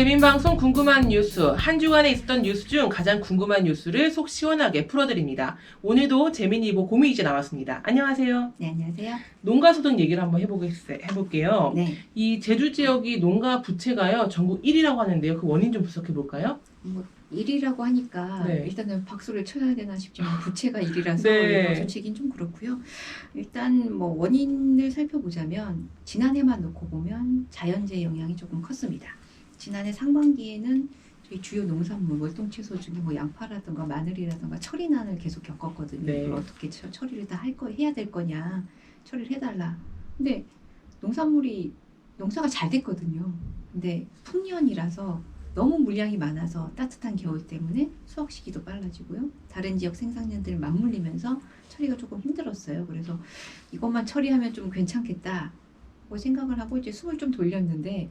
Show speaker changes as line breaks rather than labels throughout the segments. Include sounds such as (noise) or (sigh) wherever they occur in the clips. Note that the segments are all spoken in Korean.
재민 방송 궁금한 뉴스 한 주간에 있었던 뉴스 중 가장 궁금한 뉴스를 속 시원하게 풀어드립니다. 오늘도 재민이보 고미 기자 나왔습니다. 안녕하세요.
네, 안녕하세요.
농가 소득 얘기를 한번 해보겠, 해볼게요.
네.
이 제주 지역이 농가 부채가요 전국 1위라고 하는데요. 그 원인 좀 분석해 볼까요?
뭐 일이라고 하니까
네.
일단은 박수를 쳐야 되나 싶지만 (laughs) 부채가 일이라서
네.
솔직히 좀 그렇고요. 일단 뭐 원인을 살펴보자면 지난해만 놓고 보면 자연재해 영향이 조금 컸습니다. 지난해 상반기에는 저희 주요 농산물 월동채소 중에 뭐 양파라든가 마늘이라든가 철이난을 계속 겪었거든요.
네.
이걸 어떻게 처, 처리를 다 할 거 해야 될 거냐 처리를 해달라. 근데 농산물이 농사가 잘 됐거든요. 근데 풍년이라서 너무 물량이 많아서 따뜻한 겨울 때문에 수확 시기도 빨라지고요. 다른 지역 생산량들 맞물리면서 처리가 조금 힘들었어요. 그래서 이것만 처리하면 좀 괜찮겠다. 고 생각을 하고 이제 숨을 좀 돌렸는데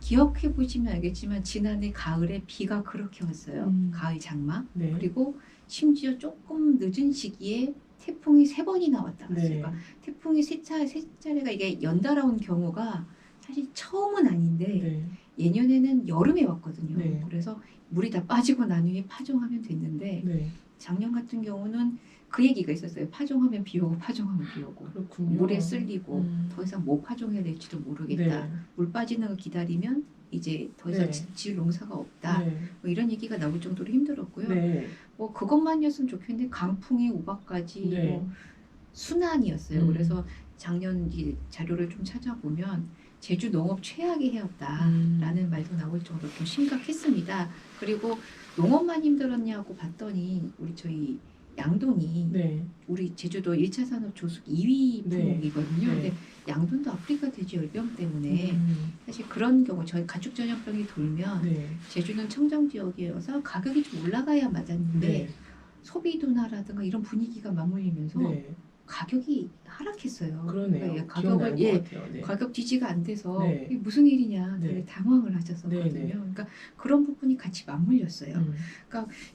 기억해 보시면 알겠지만 지난해 가을에 비가 그렇게 왔어요.
음.
가을 장마.
네.
그리고 심지어 조금 늦은 시기에 태풍이 세 번이나 왔다 갔어요.
네.
그러니까 태풍이 세, 차, 세 차례가 이게 연달아 온 경우가 사실 처음은 아닌데
네.
예년에는 여름에 왔거든요.
네.
그래서 물이 다 빠지고 난 후에 파종하면 됐는데
네.
작년 같은 경우는 그 얘기가 있었어요. 파종하면 비 오고 파종하면 비 오고
그렇군요.
물에 쓸리고
음.
더 이상 뭐 파종해야 될지도 모르겠다.
네.
물 빠지는 걸 기다리면 이제 더 이상
네.
지- 지을 농사가 없다.
네.
뭐 이런 얘기가 나올 정도로 힘들었고요.
네.
뭐 그것만이었으면 좋겠는데 강풍에 우박까지
네.
뭐 순환이었어요.
음.
그래서 작년 이 자료를 좀 찾아보면 제주 농업 최악의 해였다라는
음.
말도 나올 정도로 좀 심각했습니다. 그리고 농업만 힘들었냐고 봤더니 우리 저희 양돈이
네.
우리 제주도 1차 산업 조숙 2위
네.
품목이거든요.
네.
근데 양돈도 아프리카 돼지 열병 때문에
음.
사실 그런 경우 저희 가축 전염병이 돌면
네.
제주는 청정 지역이어서 가격이 좀 올라가야 맞았는데
네.
소비 둔화라든가 이런 분위기가 맞물리면서
네.
가격이 하락했어요.
그러네요.
그러니까
기억나는
가격을
것
예.
네.
가격 지지가 안 돼서
네.
이게 무슨 일이냐
네.
되게 당황을 하셨었거든요.
네, 네.
그러니까 그런 부분이 같이 맞물렸어요.
음.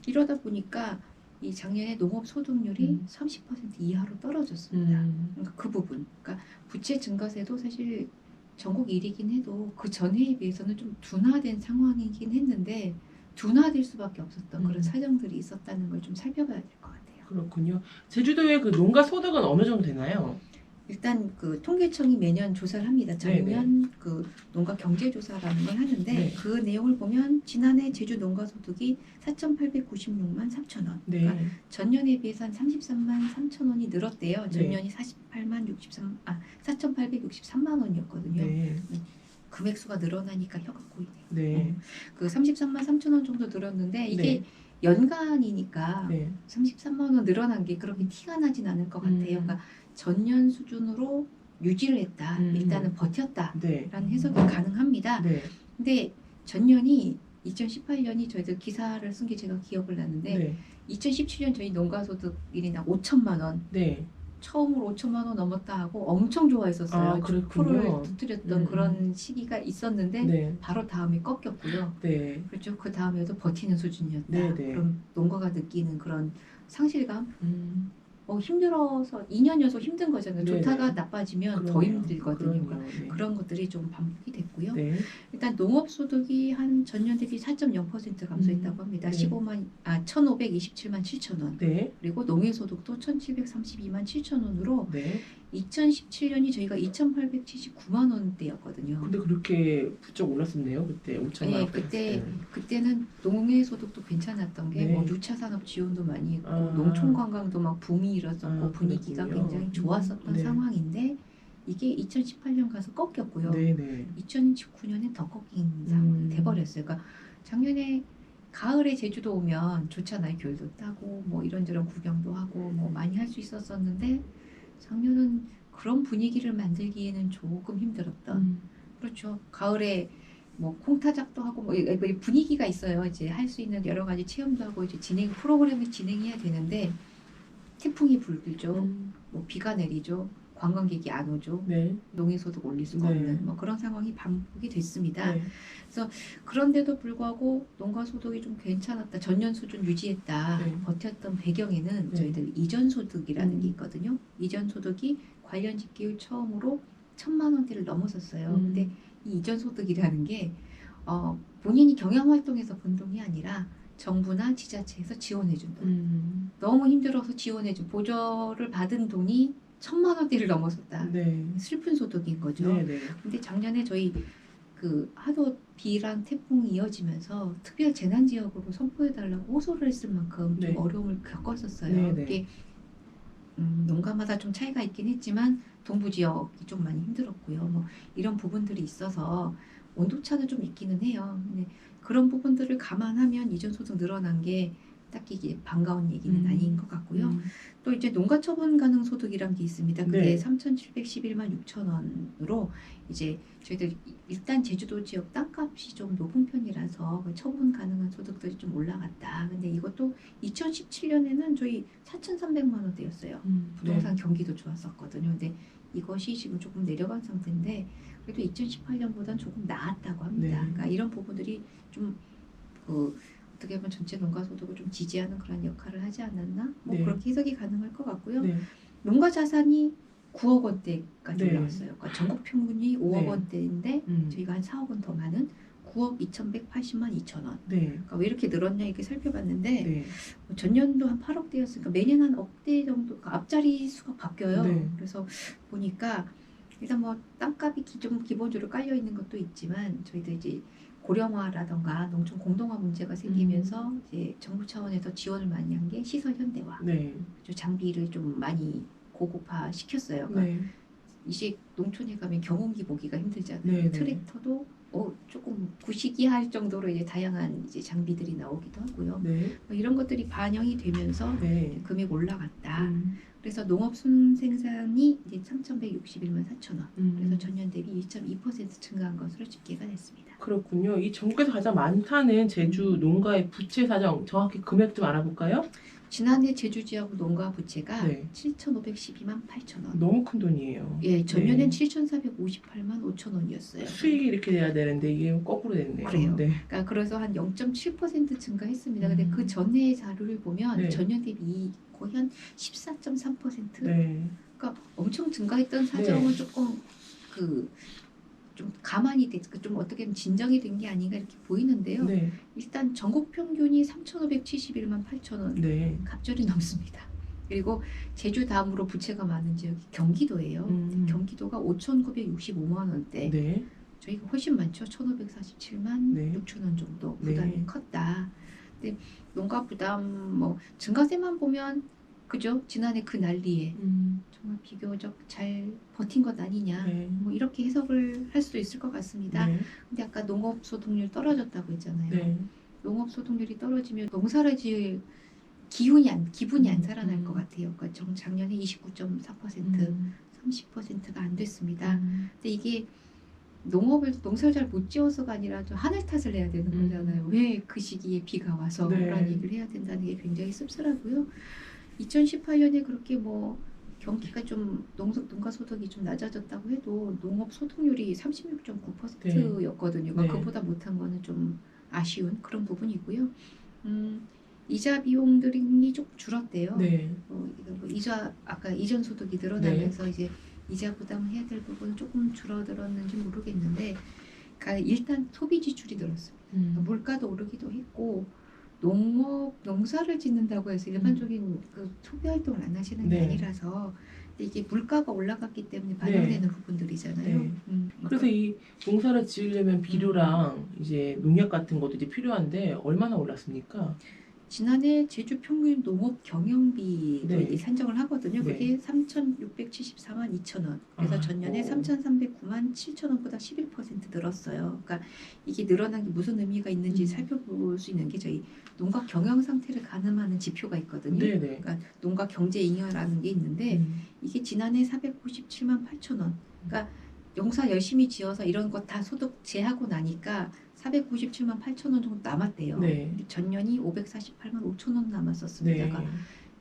이러다 보니까 이 작년에 농업 소득률이
음.
30% 이하로 떨어졌습니다.
음.
그러니까 그 부분, 그러니까 부채 증가세도 사실 전국 1위긴 해도 그 전해에 비해서는 좀 둔화된 상황이긴 했는데 둔화될 수밖에 없었던
음.
그런 사정들이 있었다는 걸 좀 살펴봐야 될 것 같아요.
그렇군요. 제주도의 그 농가 소득은 어느 정도 되나요?
일단 그 통계청이 매년 조사를 합니다. 작년 그 농가 경제 조사라는 걸 하는데
네.
그 내용을 보면 지난해 제주 농가 소득이 4,896만 3천 원.
네.
그러니까 전년에 비해서 한 33만 3천 원이 늘었대요.
네.
전년이 48만 63, 아 4,863만 원이었거든요.
네.
금액수가 늘어나니까 혀가 꼬이네.
네.
그 33만 3천 원 정도 늘었는데 이게
네.
연간이니까
네.
33만 원 늘어난 게 그렇게 티가 나진 않을 것 같아요.
음.
그러니까 전년 수준으로 유지를 했다.
음.
일단은 버텼다라는
네.
해석이 가능합니다.
네.
근데 전년이 2018년이 저희들 기사를 쓴 게 제가 기억을 나는데
네.
2017년 저희 농가소득 1인당 5천만 원
네.
처음으로 5천만 원 넘었다 하고 엄청 좋아했었어요.
아, 그랬군요.
프로를 두드렸던
음.
그런 시기가 있었는데
네.
바로 다음에 꺾였고요.
네.
그렇죠. 그 다음에도 버티는 수준이었다.
네, 네.
그럼 농가가 느끼는 그런 상실감,
음.
어, 힘들어서 2년 연속 힘든 거잖아요.
네,
좋다가
네.
나빠지면 더
그러네요.
힘들거든요. 그러니까
네.
그런 것들이 좀 반복이 됐고요.
네.
일단 농업 소득이 한 전년 대비 4.0% 감소했다고 합니다.
네.
15만 아 1,527만 7천 원.
네.
그리고 농해 소득도 1,732만 7천 원으로
네.
2017년이 저희가 2,879만 원대였거든요.
근데 그렇게 부쩍 올랐었네요. 그때 5천만
예,
원.
그때 그때는 농해 소득도 괜찮았던 게
네.
뭐 6차 산업 지원도 많이 있고
아.
농촌 관광도 막 붐이 일었었고
아,
분위기가. 굉장히 좋았었던
네.
상황인데 이게 2018년 가서 꺾였고요.
네, 네.
2019년에 더 꺾인
음.
상황이 돼버렸어요. 그러니까 작년에 가을에 제주도 오면 좋잖아요. 귤도 따고 뭐 이런저런 구경도 하고 뭐 많이 할 수 있었었는데 작년은 그런 분위기를 만들기에는 조금 힘들었던
음.
그렇죠. 가을에 뭐 콩타작도 하고 뭐 분위기가 있어요. 이제 할 수 있는 여러 가지 체험도 하고 이제 진행 프로그램을 진행해야 되는데 태풍이 불죠.
음.
뭐 비가 내리죠. 관광객이 안 오죠.
네.
농해소득 올릴 수가
네.
없는 뭐 그런 상황이 반복이 됐습니다.
네.
그런데도 불구하고 농가 소득이 좀 괜찮았다. 전년 수준 유지했다.
네.
버텼던 배경에는
네.
저희들 이전 소득이라는
음.
게 있거든요. 이전 소득이 관련 집계율 처음으로 천만 원대를 넘어섰어요.
음.
근데 이 이전 소득이라는 게 어, 본인이 경영 활동에서 번 돈이 아니라 정부나 지자체에서 지원해 준 돈.
음.
너무 힘들어서 지원해 준 보조를 받은 돈이 천만 원대를 넘어섰다.
네.
슬픈 소득인 거죠.
네, 네.
근데 작년에 저희 그 하도 비랑 태풍이 이어지면서 특별 재난 지역으로 선포해 달라고 호소를 했을 만큼
네.
좀 어려움을 겪었었어요.
네, 네.
이게 음, 농가마다 좀 차이가 있긴 했지만 동부 지역이 좀 많이 힘들었고요. 뭐 이런 부분들이 있어서 온도차는 좀 있기는 해요. 근데 그런 부분들을 감안하면 이전 소득 늘어난 게 딱히 반가운 얘기는
음.
아닌 것 같고요.
음.
또 이제 농가 처분 가능 소득이란 게 있습니다. 그게
네.
3,711만 6천 원으로 이제 저희들 일단 제주도 지역 땅값이 좀 높은 편이라서 그 처분 가능한 소득들이 좀 올라갔다. 근데 이것도 2017년에는 저희 4,300만 원대였어요.
음.
부동산 경기도 좋았었거든요. 근데 이것이 지금 조금 내려간 상태인데 그래도 2018년보다는 조금 나았다고 합니다.
네.
그러니까 이런 부분들이 좀그 어떻게 보면 전체 농가 소득을 좀 지지하는 그런 역할을 하지 않았나? 뭐
네.
그렇게 해석이 가능할 것 같고요.
네.
농가 자산이 9억 원대까지
네.
올라왔어요. 그러니까 전국 평균이 5억
네.
원대인데
음.
저희가 한 4억 원 더 많은 9억 2,180만 2천 원.
네.
그러니까 왜 이렇게 늘었냐 이렇게 살펴봤는데
네.
뭐 전년도 한 8억대였으니까 매년 한 억대 정도 그러니까 앞자리 수가 바뀌어요.
네.
그래서 보니까 일단 뭐 땅값이 기- 좀 기본적으로 깔려 있는 것도 있지만 저희도 이제 고령화라던가 농촌 공동화 문제가 생기면서
음.
이제 정부 차원에서 지원을 많이 한 게 시설 현대화,
네.
좀 장비를 좀 많이 고급화 시켰어요. 그러니까
네.
이제 농촌에 가면 경운기 보기가 힘들잖아요.
네, 네.
트랙터도 어, 조금 구시기할 정도로 이제 다양한 이제 장비들이 나오기도 하고요.
네.
뭐 이런 것들이 반영이 되면서
네.
금액 올라갔다.
음.
그래서 농업 순생산이 이제 3,161만 4천 원.
음.
그래서 전년 대비 2.2% 증가한 것으로 집계가 됐습니다.
그렇군요. 이 전국에서 가장 많다는 제주 농가의 부채 사정 정확히 금액 좀 알아볼까요?
지난해 제주 지역 농가 부채가
네.
7,512만 8천 원.
너무 큰 돈이에요.
예, 전년엔
네.
7,458만 5천 원이었어요.
수익이 이렇게 돼야 되는데 이게 거꾸로 됐네요.
그래요.
네.
그러니까 그래서 한 0.7% 증가했습니다. 근데
음.
그 전해 자료를 보면
네.
전년 대비 거의 한 14.3%.
네.
그러니까 엄청 증가했던 사정은 조금 그 좀 가만히 됐, 그좀 어떻게 보면 진정이 된 게 아닌가 이렇게 보이는데요.
네.
일단 전국 평균이 3,571만 8천 원,
네.
갑절이 넘습니다. 그리고 제주 다음으로 부채가 많은 지역이 경기도예요.
음.
경기도가 5,965만 원대.
네.
저희가 훨씬 많죠. 1,547만
네.
6천 원 정도
네.
부담이 컸다. 근데 농가 부담 뭐 증가세만 보면 그죠? 지난해 그 난리에
음.
정말 비교적 잘 버틴 것 아니냐.
네.
뭐 이렇게 해석을 할 수도 있을 것 같습니다.
네.
근데 아까 농업 소득률 떨어졌다고 했잖아요.
네.
농업 소득률이 떨어지면 농사를 지을 기운이 안 기분이 안
음,
살아날
음.
것 같아요. 그러니까 정- 작년에 29.4%,
음.
30%가 안 됐습니다.
음.
근데 이게 농업을 농사를 잘 못 지어서가 아니라 좀 하늘 탓을 해야 되는
음.
거잖아요. 왜 그 시기에 비가 와서
네.
그런 얘기를 해야 된다는 게 굉장히 씁쓸하고요. 2018년에 그렇게 뭐 경기가 좀 농속 농가 소득이 좀 낮아졌다고 해도 농업 소득률이 36.9%였거든요. 그러니까
네.
그보다 못한 거는 좀 아쉬운 그런 부분이고요. 음, 이자 비용들이 좀 줄었대요.
네.
뭐, 이거 뭐 이자 아까 이전 소득이 늘어나면서 이제 이자 부담을 해야 될 부분은 조금 줄어들었는지 모르겠는데, 그러니까 일단 소비 지출이 늘었습니다.
음.
물가도 오르기도 했고 농업 농사를 짓는다고 해서 일반적인 그 소비 활동을 안 하시는 게
네.
아니라서 이게 물가가 올라갔기 때문에 반영되는 부분들이잖아요.
네.
음,
그래서 이 농사를 지으려면 비료랑 이제 농약 같은 것도 이제 필요한데 얼마나 올랐습니까?
지난해 제주 평균 농업 경영비도
네.
산정을 하거든요.
네.
그게 3,674만 2천 원. 그래서
아,
전년에
오.
3,309만 7천 원보다 11% 늘었어요. 그러니까 이게 늘어난 게 무슨 의미가 있는지
음.
살펴볼 수 있는 게 저희 농가 경영 상태를 가늠하는 지표가 있거든요.
네 네.
그러니까 농가 경제 잉여라는 게 있는데
음.
이게 지난해 497만 8천 원. 그러니까 농사 열심히 지어서 이런 거다 소득 제하고 나니까 497만 8천 원 정도 남았대요.
네.
전년이 548만 5천 원 남았었습니다.
네.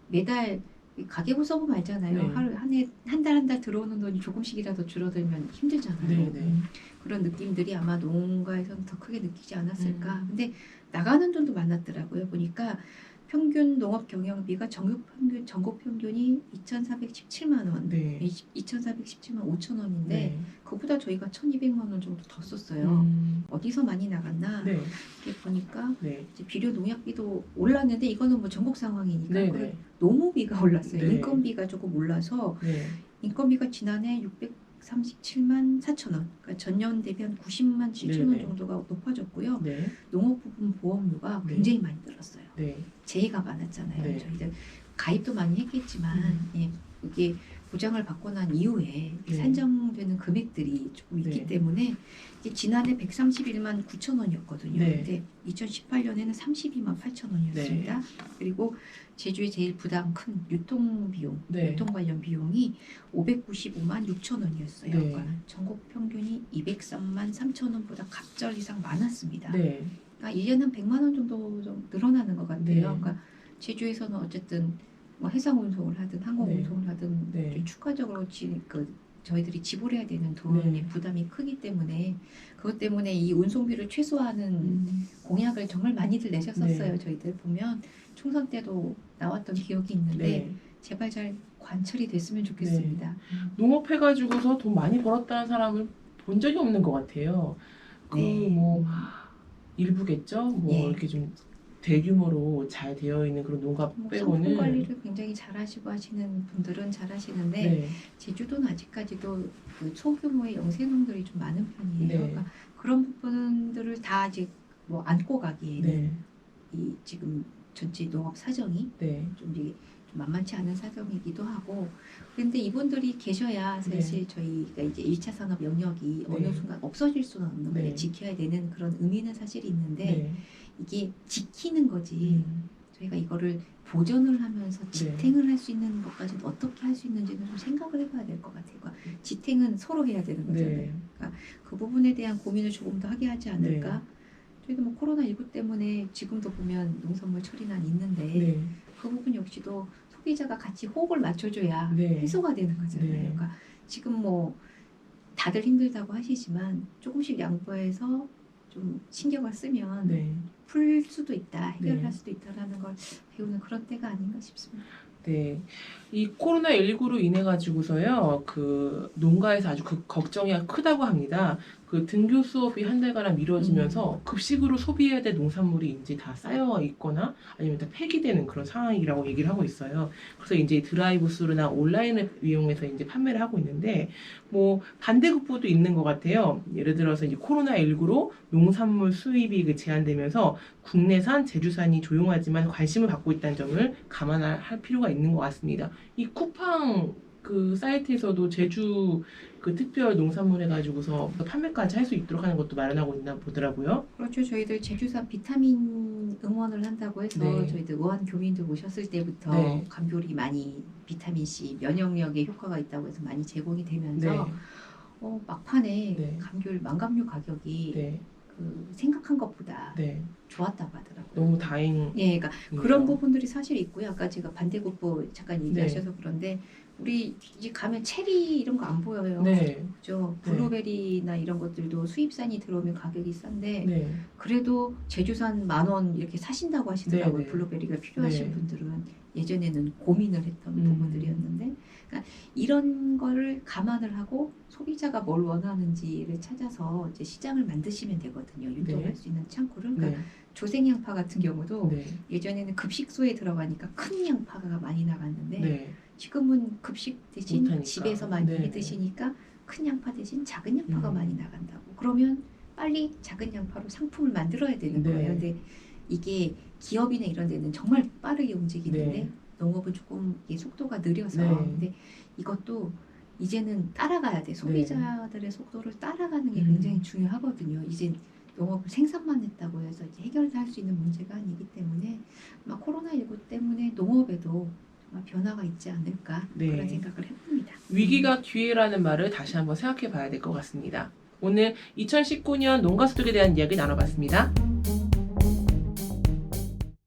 매달 이 가계부 써보면 알잖아요.
네.
하루 한해 한 달 한 달 들어오는 돈이 조금씩이라도 줄어들면 힘들잖아요.
네, 네.
그런 느낌들이 아마 농가에서는 더 크게 느끼지 않았을까.
음.
근데 나가는 돈도 많았더라고요. 보니까 평균 농업 경영비가 전국 평균 전국 평균이 2,417만 원.
네.
2,417만 5천 원인데
네.
그보다 저희가 1,200만 원 정도 더 썼어요.
음,
어디서 많이 나갔나
네.
이렇게 보니까
네.
비료 농약비도 올랐는데 이거는 뭐 전국 상황이니까
네.
그
네.
농무비가 올랐어요.
네.
인건비가 조금 올라서
네.
인건비가 지난해 637만 4천 원, 그러니까 전년 대비 한 90만 7천 원
네, 네.
정도가 높아졌고요.
네.
농업 부분 보험료가
네.
굉장히 많이 늘었어요.
네.
제의가 많았잖아요.
네.
저희들 가입도 많이 했겠지만
음.
예, 이게 보장을 받고 난 이후에
네.
산정되는 금액들이 조금 있기
네.
때문에 이제 지난해 131만 9천 원이었거든요.
네.
근데 2018년에는 32만 8천 원이었습니다. 그리고 제주의 제일 부담 큰 유통 비용,
네.
유통 관련 비용이 595만 6천 원이었어요.
네.
그러니까 전국 평균이 203만 3천 원보다 갑절 이상 많았습니다.
네.
그러니까 1년에 한 100만 원 정도 좀 늘어나는 것 같아요.
네.
그러니까 제주에서는 어쨌든 뭐 해상 운송을 하든 항공
네.
운송을 하든
네.
좀 추가적으로 지, 그 저희들이 지불해야 되는 돈의
네.
부담이 크기 때문에 그것 때문에 이 운송비를 최소화하는
음,
공약을 정말 많이들 내셨었어요.
네.
저희들 보면 총선 때도 나왔던 기억이 있는데
네.
제발 잘 관철이 됐으면 좋겠습니다.
농업 해가지고서 돈 많이 벌었다는 사람을 본 적이 없는 것 같아요. 그
네.
뭐 일부겠죠. 뭐
예.
이렇게 좀 대규모로 잘 되어 있는 그런 농가
뭐 상품
빼고는
관리를 굉장히 잘하시고 하시는 분들은 잘하시는데
네.
제주도는 아직까지도 그 소규모의 영세농들이 좀 많은 편이에요.
네.
그러니까 그런 부분들을 다 아직 뭐 안고 가기에는
네.
이 지금 전체 농업 사정이
네.
좀, 이게 좀 만만치 않은 사정이기도 하고 그런데 이분들이 계셔야 사실 저희가 이제 1차 산업 영역이
네.
어느 순간 없어질 수는 없는 거예요.
네.
지켜야 되는 그런 의미는 사실 있는데
네.
이게 지키는 거지
음,
저희가 이거를 보존을 하면서
네.
지탱을 할수 있는 것까지는 어떻게 할 수 있는지는 좀 생각을 해봐야 될 것 같아요. 그러니까 지탱은 서로 해야 되는 거잖아요.
네.
그 부분에 대한 고민을 조금 더 하게 하지 않을까.
네.
저희도 뭐 코로나 19 때문에 지금도 보면 농산물 처리난 있는데
네.
그 부분 역시도 소비자가 같이 호흡을 맞춰줘야
네.
해소가 되는 거잖아요.
네.
그러니까 지금 뭐 다들 힘들다고 하시지만 조금씩 양보해서 좀 신경을 쓰면
네.
풀 수도 있다, 해결할
네.
수도 있다라는 걸 배우는 그런 때가 아닌가 싶습니다.
네. 이 코로나 19로 인해 가지고서요. 그 농가에서 아주 그 걱정이 크다고 합니다. 그 등교 수업이 한 달가량 미뤄지면서 급식으로 소비해야 될 농산물이 이제 다 쌓여 있거나 아니면 다 폐기되는 그런 상황이라고 얘기를 하고 있어요. 그래서 이제 드라이브 스루나 온라인을 이용해서 이제 판매를 하고 있는데 뭐 반대급부도 있는 것 같아요. 예를 들어서 이제 코로나 19로 농산물 수입이 그 제한되면서 국내산, 제주산이 조용하지만 관심을 받고 있다는 점을 감안할 필요가 있는 것 같습니다. 이 쿠팡 그 사이트에서도 제주 그 특별 농산물 해가지고서 판매까지 할 수 있도록 하는 것도 마련하고 있나 보더라고요.
그렇죠. 저희들 제주산 비타민 응원을 한다고 해서
네.
저희들 의원 교민들 오셨을 때부터
네.
감귤이 많이 비타민 C 면역력에 효과가 있다고 해서 많이 제공이 되면서
네,
어, 막판에
네.
감귤 망감류 가격이
네,
그 생각한 것보다
네.
좋았다고 하더라고요.
너무 다행.
예, 그러니까 그런 부분들이 사실 있고요. 아까 제가 반대국부 잠깐
네.
얘기하셔서 그런데 우리 이제 가면 체리 이런 거 안 보여요.
네,
그죠?
네.
블루베리나 이런 것들도 수입산이 들어오면 가격이 싼데
네,
그래도 제주산 만 원 이렇게 사신다고 하시더라고요.
네, 네.
블루베리가 필요하신
네.
분들은 예전에는 고민을 했던
음.
부분들이었는데 그러니까 이런 거를 감안을 하고 소비자가 뭘 원하는지를 찾아서 이제 시장을 만드시면 되거든요. 유통할
네.
수 있는 창구를. 그러니까
네,
조생 양파 같은 경우도
네,
예전에는 급식소에 들어가니까 큰 양파가 많이 나갔는데
네,
지금은 급식 대신
못하니까.
집에서 많이
네.
드시니까 큰 양파 대신 작은 양파가
음.
많이 나간다고. 그러면 빨리 작은 양파로 상품을 만들어야 되는
네.
거예요. 근데 이게 기업이나 이런 데는 정말 빠르게 움직이는데
네.
농업은 조금 이게 속도가 느려서
네.
근데 이것도 이제는 따라가야 돼. 소비자들의 속도를 따라가는 게
음.
굉장히 중요하거든요. 이제 농업을 생산만 했다고 해서 해결할 수 있는 문제가 아니기 때문에 아마 코로나19 때문에 농업에도 변화가 있지 않을까
네.
그런 생각을 해봅니다.
위기가 기회라는 말을 다시 한번 생각해 봐야 될 것 같습니다. 오늘 2019년 농가 소득에 대한 이야기 나눠봤습니다.